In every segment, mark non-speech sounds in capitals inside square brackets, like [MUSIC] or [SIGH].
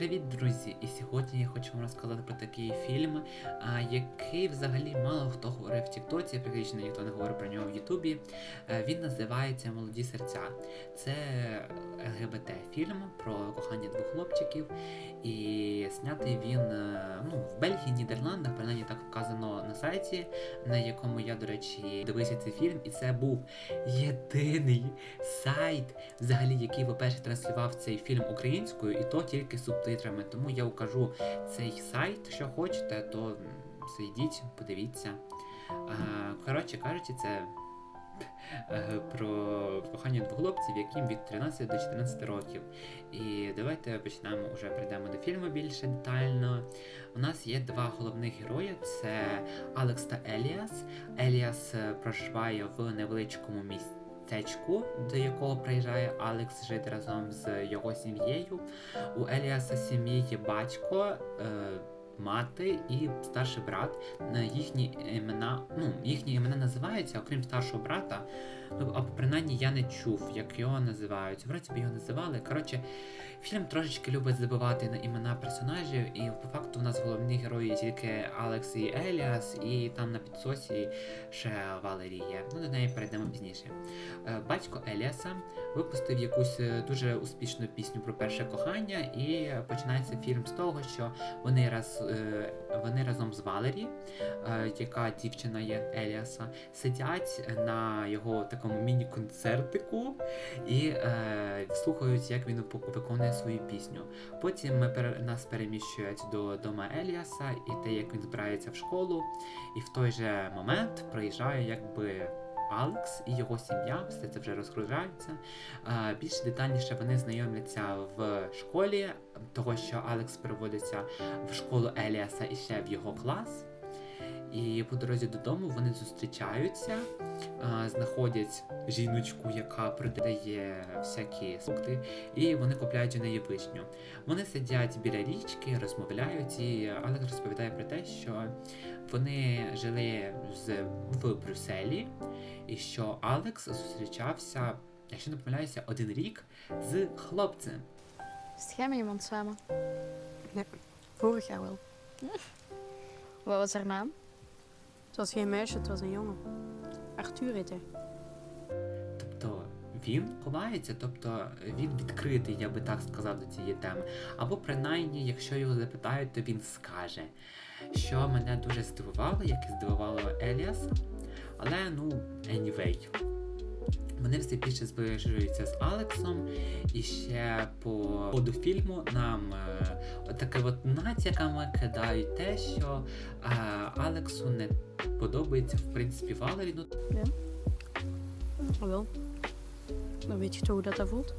Привіт, друзі! І сьогодні я хочу вам розказати про такий фільм, який взагалі мало хто говорив в Тіктоці, практично ніхто не говорив про нього в Ютубі. Е, Він називається Молоді серця. Це ЛГБТ фільм про кохання двох хлопчиків. І знятий він е, ну, в Бельгії, Нідерландах, принаймні так вказано на сайті, на якому я, до речі, дивився цей фільм. І це був єдиний сайт, взагалі, який, по-перше, транслював цей фільм українською, і то тільки субтитрами. Тому я укажу цей сайт, що хочете, то зайдіть, подивіться. Коротше кажучи, це е, про кохання двох хлопців, яким від 13 до 14 років. І давайте почнемо вже прийдемо до фільму більше детально. У нас є два головних герої: це Алекс та Еліас. Еліас е, проживає в невеличкому місці. Містечку, до якого приїжджає Алекс жити разом з його сім'єю. У Еліаса сім'ї є батько, е, мати і старший брат. Е, Їхні імена, ну, їхні імена називаються, окрім старшого брата. Ну, або принаймні я не чув, як його називають. Вроді б його називали. Коротше, фільм трошечки любить забивати на імена персонажів, і по факту у нас головні герої тільки Алекс і Еліас, і там на підсосі ще Валерій є. Ну, до неї перейдемо пізніше. Е, Батько Еліаса випустив якусь е, дуже успішну пісню про перше кохання, і починається фільм з того, що вони раз е, вони разом з Валері, яка дівчина є Еліаса, сидять на його такому міні-концертику і слухають, як він вик- виконує свою пісню. Потім ми пере- нас переміщують до дома Еліаса і те, як він збирається в школу. І в той же момент приїжджає якби. Алекс і його сім'я, все це вже розгружається. Більш детальніше вони знайомляться в школі, того що Алекс переводиться в школу Еліаса і ще в його клас. І по дорозі додому вони зустрічаються, знаходять жіночку, яка продає всякі фрукти, і вони купляють у неї вишню. Вони сидять біля річки, розмовляють, і Алекс розповідає про те, що вони жили з, в Брюсселі, і що Алекс зустрічався, якщо не помиляюся, один рік з хлопцем. Is jij met iemand samen? Vorig jaar wel. Wat was haar naam? Was geen meisje, het was een jongen. Артур heette. Тобто він ховається, тобто він відкритий, я би так сказав, до цієї теми. Або принаймні, якщо його запитають, то він скаже. Що мене дуже здивувало, як і здивувало Еліас. Але ну, anyway. Вони все більше зближуються з Алексом, і ще по ходу фільму нам е, отаке от натяками кидають те, що е, Алексу не подобається в принципі Валері. Ну, Ah, wel. Dan weet je toch hoe dat, dat voelt?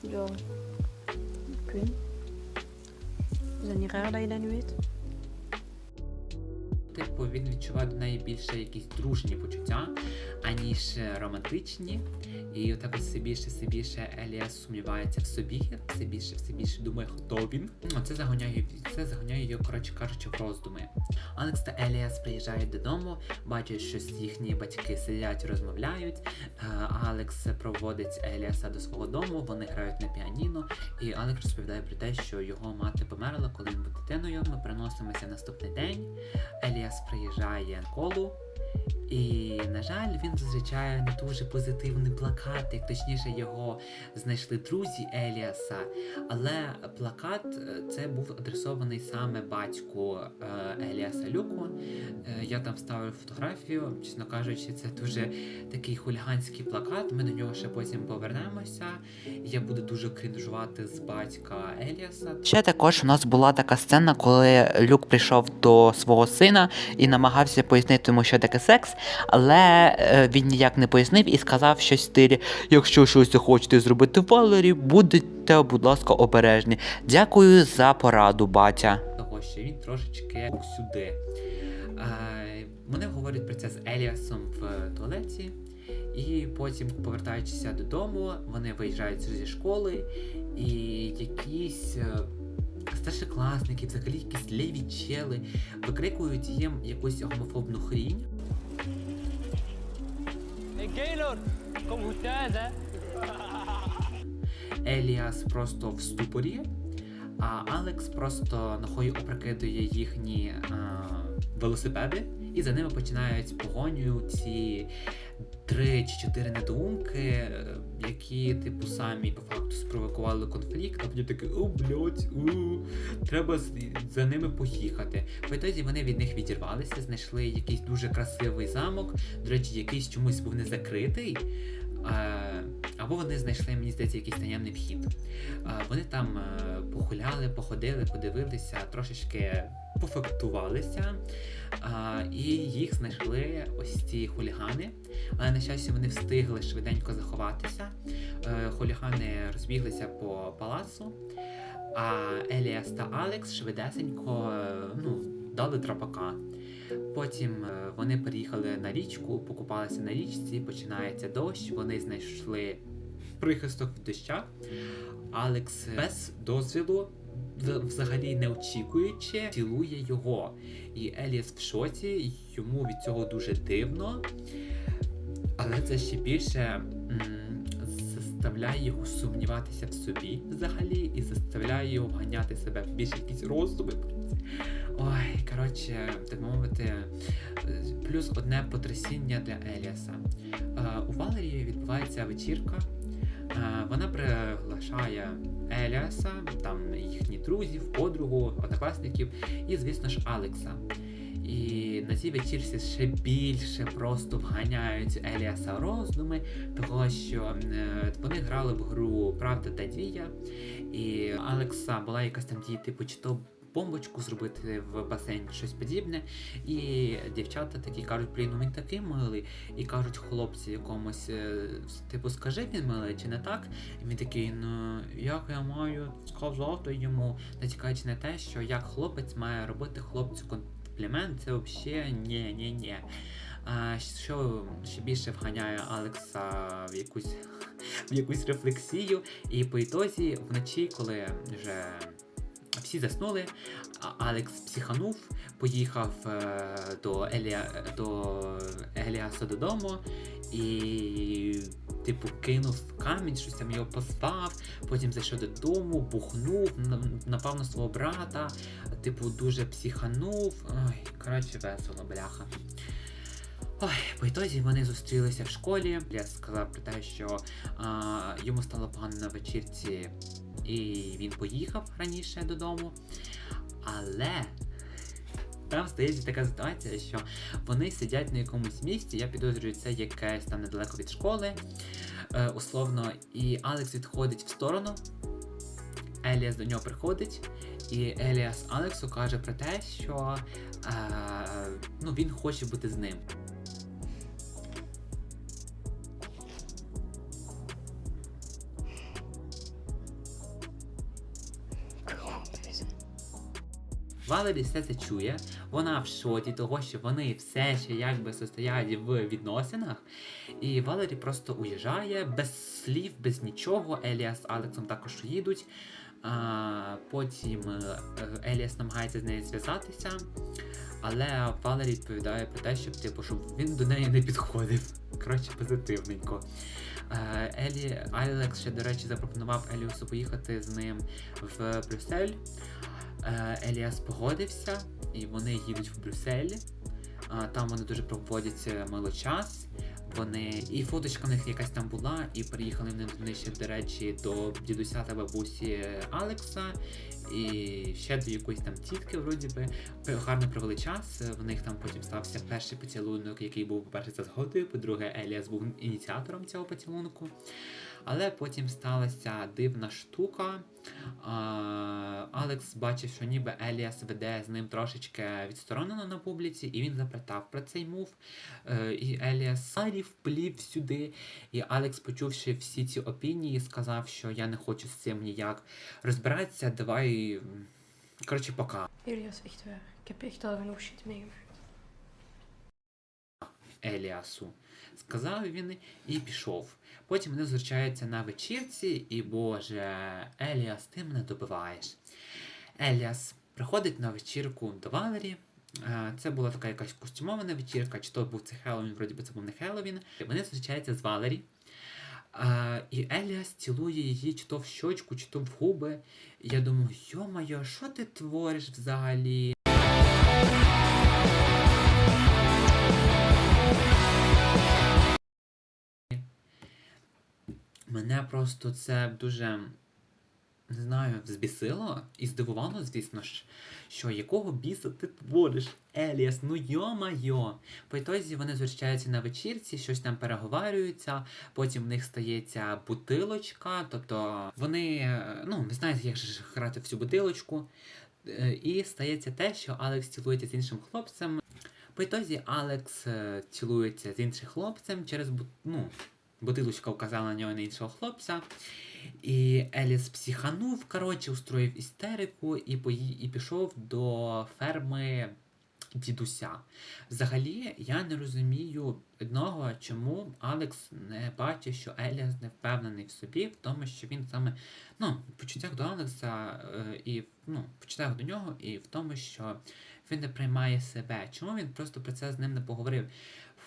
Ja. Ik weet. Is dat niet raar dat je dat nu weet? Типу, він відчуває до неї більше якісь дружні почуття, аніж романтичні. І отак от все більше, все більше Еліас сумнівається в собі, все більше, все більше думає, хто він. Ну, Це заганяє, це заганяє його, коротше кажучи, в роздуми. Алекс та Еліас приїжджають додому, бачать, що їхні батьки сидять, розмовляють. Е, Алекс проводить Еліаса до свого дому, вони грають на піаніно, і Алекс розповідає про те, що його мати померла, коли він був дитиною. Ми переносимося наступний день. Еліас приїжджає в школу, і, на жаль, він зустрічає не дуже позитивний плакат, як точніше його знайшли друзі Еліаса. Але плакат е, це був адресований саме батьку е, Еліаса Люку. Е, Я там вставив фотографію, чесно кажучи, це дуже такий хуліганський плакат. Ми до нього ще потім повернемося. Я буду дуже крінжувати з батька Еліаса. Ще також у нас була така сцена, коли Люк прийшов до свого сина і намагався пояснити йому, що таке секс, але е, він ніяк не пояснив і сказав щось в стилі: якщо щось хочете зробити Валері, будьте, будь ласка, обережні. Дякую за пораду, батя. Що він трошечки сюди. Вони говорять про це з Еліасом в туалеті. І потім, повертаючися додому, вони виїжджають зі школи, і якісь е, старшокласники, взагалі якісь ліві чели, викрикують їм якусь гомофобну хрінь. Hey кому hè. Еліас просто в ступорі, а Алекс просто ногою опрокидує їхні а, велосипеди, і за ними починають погоню ці три чи чотири недоумки, е, які, типу, самі по факту спровокували конфлікт, а потім такий о, блядь, у, треба за ними поїхати. В ітозі вони від них відірвалися, знайшли якийсь дуже красивий замок. До речі, якийсь чомусь був не закритий. Е, Або вони знайшли, мені здається, якийсь таємний вхід. Вони там е, погуляли, походили, подивилися, трошечки пофактувалися. І їх знайшли ось ці хулігани. Але на щастя вони встигли швиденько заховатися. Е, Хулігани розбіглися по палацу. А Еліас та Алекс швидесенько е, ну, дали драпака. Потім вони переїхали на річку, покупалися на річці, починається дощ, вони знайшли прихисток доща. Алекс без дозвілу, взагалі не очікуючи, цілує його. І Еліас в шоці, йому від цього дуже дивно. Але це ще більше заставляє його сумніватися в собі взагалі і заставляє його вганяти себе в більш якісь роздуми. Ой, коротше, так мовити, плюс одне потрясіння для Еліаса. Е, У Валерії відбувається вечірка. Вона приглашає Еліаса, там їхніх друзів, подругу, однокласників і, звісно ж, Алекса. І на цій вечірці ще більше просто вганяють Еліаса роздуми, того що е, вони грали в гру Правда та Дія, і Алекса була якась там дія, типу, чи то бомбочку зробити в басейні, щось подібне. І дівчата такі кажуть, блін, ну він такий милий. І кажуть хлопці якомусь, е, типу, скажи він милий чи не так? І він такий, ну як я маю сказати йому, натякаючи на те, що як хлопець має робити хлопцю комплімент, це взагалі ні ні ні А що ще більше вганяє Алекса в якусь [LAUGHS] в якусь рефлексію, і по ітозі вночі, коли вже всі заснули, Алекс психанув, поїхав е, до, Елія, до Еліаса додому і, типу, кинув камінь, щось там його послав, потім зайшов додому, бухнув, на- напав на свого брата, типу, дуже психанув. Ой, коротше, весело, бляха. Ой, по ітозі вони зустрілися в школі. Я сказав про те, що а, йому стало погано на вечірці, і він поїхав раніше додому. Але там стається така ситуація, що вони сидять на якомусь місці, я підозрюю, це якесь там недалеко від школи, е, условно, і Алекс відходить в сторону. Еліас до нього приходить, і Еліас Алексу каже про те, що е, ну, він хоче бути з ним. Валері все це чує, вона в шоті того, що вони все ще якби состоять в відносинах. І Валері просто уїжджає без слів, без нічого. Еліас з Алексом також їдуть. А, потім е, Еліас намагається з нею зв'язатися, але Валері відповідає про те, щоб типу, щоб він до неї не підходив. Коротше, позитивненько. Е, Елі Алекс ще, до речі, запропонував Еліусу поїхати з ним в Брюссель. Е, Еліас погодився, і вони їдуть в Брюссель. А, Там вони дуже проводять е, мило час. Вони і фоточка в них якась там була, і приїхали вони ще, до речі, до дідуся та бабусі Алекса, і ще до якоїсь там тітки, вроді би. Гарно провели час. В них там потім стався перший поцілунок, який був, по-перше, за згодою, по-друге, Еліас був ініціатором цього поцілунку. Але потім сталася дивна штука. Алекс бачив, що ніби Еліас веде з ним трошечки відсторонено на публіці, і він запитав про цей мув. Е, і Еліас вплів сюди. І Алекс, почувши всі ці опінії, сказав, що я не хочу з цим ніяк розбиратися, давай. Коротше, пока. Shit meegemaakt. Еліасу. Сказав він і пішов. Потім вони зустрічаються на вечірці, і Боже, Еліас, ти мене добиваєш. Еліас приходить на вечірку до Валері. Це була така якась костюмована вечірка, чи то був це Хеллоуін, вроді би це був не Хеллоуін. Вони зустрічаються з Валері. І Еліас цілує її чи то в щочку, чи то в губи. Я думаю, йо-моє, що ти твориш взагалі? Просто це дуже не знаю, взбісило і здивувало, звісно ж, що якого біса ти твориш, Еліас, ну йо-майо. По ітозі вони зустрічаються на вечірці, щось там переговарюються, потім в них стається бутилочка, тобто вони, ну, ви знаєте, як же грати в цю бутилочку. Е, І стається те, що Алекс цілується з іншим хлопцем. По ітозі Алекс е, цілується з іншим хлопцем через ну, бутилочка вказала на нього на іншого хлопця. І Еліс психанув, коротше, устроїв істерику і, пої... і пішов до ферми дідуся. Взагалі, я не розумію одного, чому Алекс не бачить, що Еліас не впевнений в собі, в тому, що він саме ну, в почуттях до Алекса е, і ну, в почуттях до нього, і в тому, що він не приймає себе. Чому він просто про це з ним не поговорив?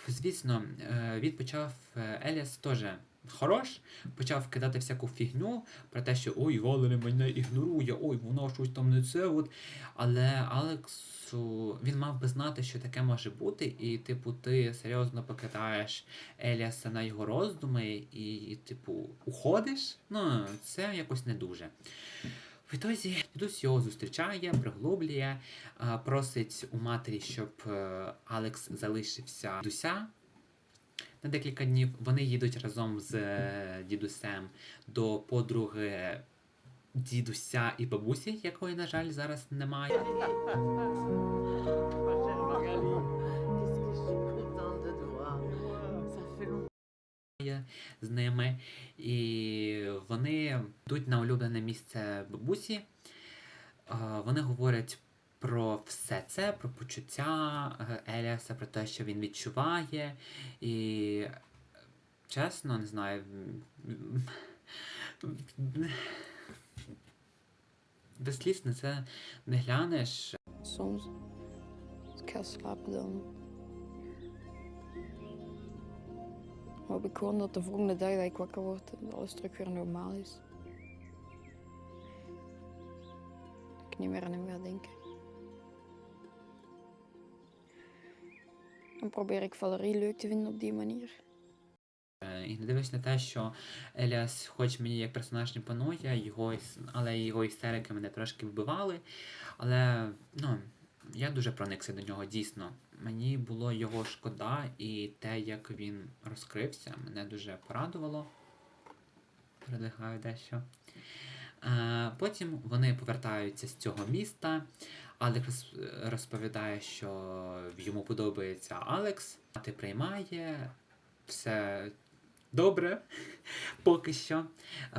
Звісно, е, він почав е, Еліас теж хорош, почав кидати всяку фігню про те, що ой, Валери мене ігнорує, ой, вона щось там не це. От. Але Алексу він мав би знати, що таке може бути, і, типу, ти серйозно покидаєш Еліаса на його роздуми, і, типу, уходиш. Ну, це якось не дуже. В ітозі дідусь його зустрічає, приглублює, просить у матері, щоб е, Алекс залишився дідуся на декілька днів. Вони їдуть разом з е, дідусем до подруги дідуся і бабусі, якої, на жаль, зараз немає. [LAUGHS] з ними, і вони йдуть на улюблене місце бабусі. Вони говорять про все це, про почуття е, Еліаса, про те, що він відчуває. І чесно, не знаю. Без сліз на це не глянеш. Soms, ga hoop ik gewoon dat de volgende dag dat ik wakker word, dat alles terug weer normaal is. Dat ik niet meer aan hem ga denken. Dan probeer ik Valerie leuk te vinden op die manier. Е, І не дивлюсь на те, що Еліас, хоч мені як персонаж імпонує, його, але його істерики мене трошки вбивали. Але ну, я дуже проникся до нього дійсно. Мені було його шкода, і те, як він розкрився, мене дуже порадувало. Передихаю дещо. Е, потім вони повертаються з цього міста. Алекс розповідає, що йому подобається Алекс, мати приймає, все добре [LAUGHS] поки що.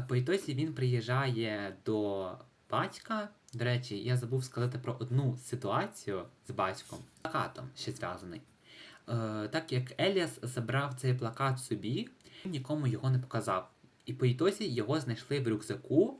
По ітозі він приїжджає до батька. До речі, я забув сказати про одну ситуацію з батьком. Плакатом ще зв'язаний. Е, так як Еліас забрав цей плакат собі, він нікому його не показав. І по ітозі його знайшли в рюкзаку.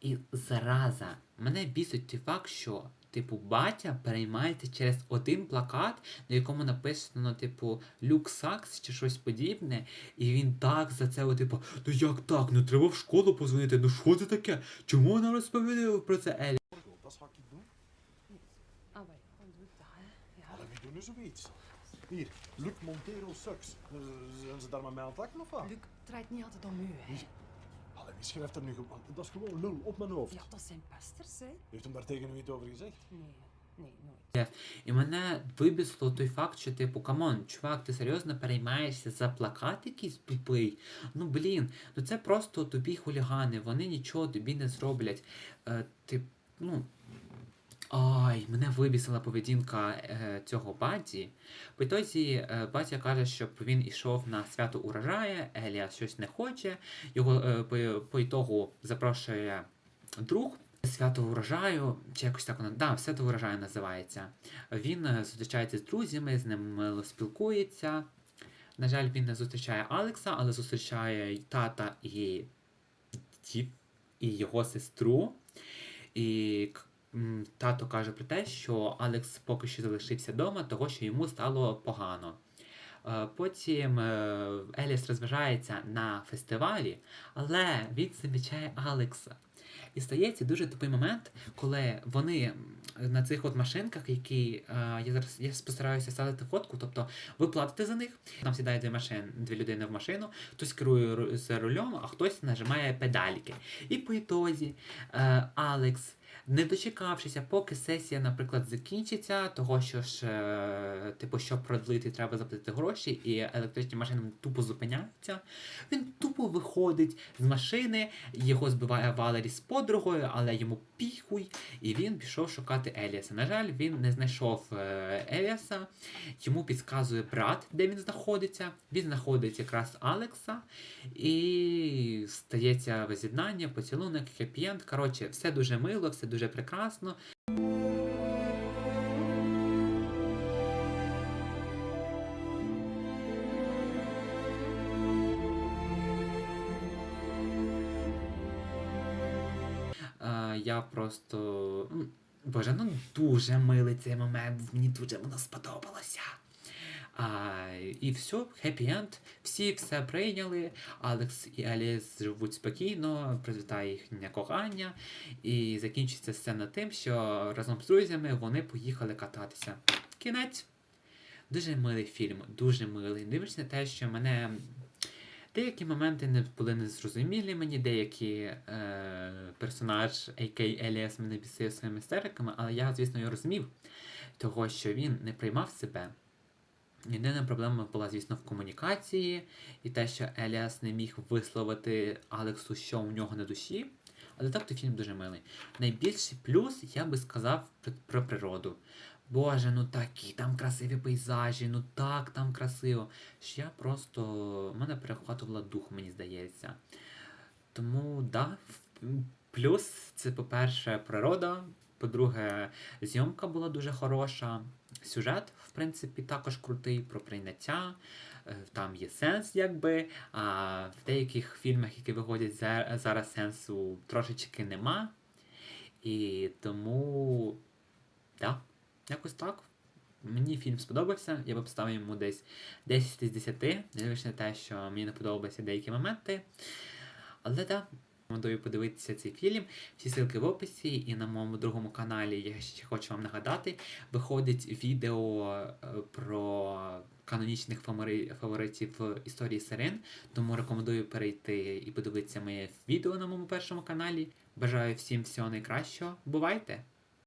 І зараза, мене бісить той факт, що типу батя переймається через один плакат, на якому написано, типу, Люк Сакс чи щось подібне, і він так за це, о, типу, ну як так? Ну треба в школу позвонити. Ну що це таке? Чому вона розповідає про це Елі? Maar? Hier, Luc Montero sucks. Zijn ze daar met mij aan het lachen of wat? Luc, draait niet altijd om u, hè. Wie schrijft er nu gewoon? Dat is gewoon lul op mijn hoofd. Ja, dat zijn pesters, hè. Heeft hem daar tegen u iets over gezegd? Nee, Ні, ні. І мене вибісло той факт, що типу, камон, чувак, ти серйозно переймаєшся за плакат якийсь тупий? Ну блін, ну це просто тобі хулігани, вони нічого тобі не зроблять. Е, ти, ну. Ай, мене вибісила поведінка е, цього баті. По ітозі е, батя каже, щоб він ішов на свято урожая, Еліас щось не хоче. Його е, по, по ітогу запрошує друг. Свято урожаю, чи якось так воно. Да, свято урожаю називається. Він е, зустрічається з друзями, з ним мило спілкується. На жаль, він не зустрічає Алекса, але зустрічає тата і і його сестру. І тато каже про те, що Алекс поки що залишився вдома, того що йому стало погано. Е, Потім е, Еліс розважається на фестивалі, але він замічає Алекса. І стається дуже тупий момент, коли вони на цих от машинках, які е, я зараз я постараюся ставити фотку, тобто ви платите за них, там сідає дві машин, дві людини в машину, хтось керує ру- за рулем, а хтось нажимає педальки. І по ітозі Алекс, не дочекавшися, поки сесія, наприклад, закінчиться, того що ж, е, типу, щоб продлити, треба заплатити гроші, і електричні машини тупо зупиняються. Він тупо виходить з машини, його збиває Валері з подругою, але йому піхуй, і він пішов шукати Еліаса. На жаль, він не знайшов е, Еліаса, йому підказує брат, де він знаходиться. Він знаходить якраз Алекса, і стається воз'єднання, поцілунок, хеппі-енд. Коротше, все дуже мило, все дуже прекрасно. Е, я просто. м, Боже, ну дуже милий цей момент, мені дуже воно сподобалося. А, і все, хеппі-енд, всі все прийняли. Алекс і Еліс живуть спокійно, процвітає їхнє кохання, і закінчиться сцена тим, що разом з друзями вони поїхали кататися. Кінець. Дуже милий фільм, дуже милий. Дивишся на те, що мене Деякі моменти не були незрозумілі мені, деякі е, персонаж, а.к. Еліас, мене бісив своїми істериками, але я, звісно, його розумів, того, що він не приймав себе. Єдина проблема була, звісно, в комунікації, і те, що Еліас не міг висловити Алексу, що у нього на душі. Але так то фільм дуже милий. Найбільший плюс я би сказав про, природу. Боже, ну такі там красиві пейзажі, ну так там красиво. Що я просто. мене перехватувала дух, мені здається. Тому, да, плюс це, по-перше, природа. По-друге, зйомка була дуже хороша. Сюжет, в принципі, також крутий про прийняття. Е, Там є сенс, якби. А в деяких фільмах, які виходять зараз, сенсу трошечки нема. І тому. Да, якось так. Мені фільм сподобався, я би поставив йому десь 10 з 10, незважаючи на те, що мені не подобалися деякі моменти. Але так, рекомендую подивитися цей фільм. Всі ссылки в описі, і на моєму другому каналі я ще хочу вам нагадати, виходить відео е, про канонічних фаворитів історії Сирен. Тому рекомендую перейти і подивитися моє відео на моєму першому каналі. Бажаю всім всього найкращого. Бувайте!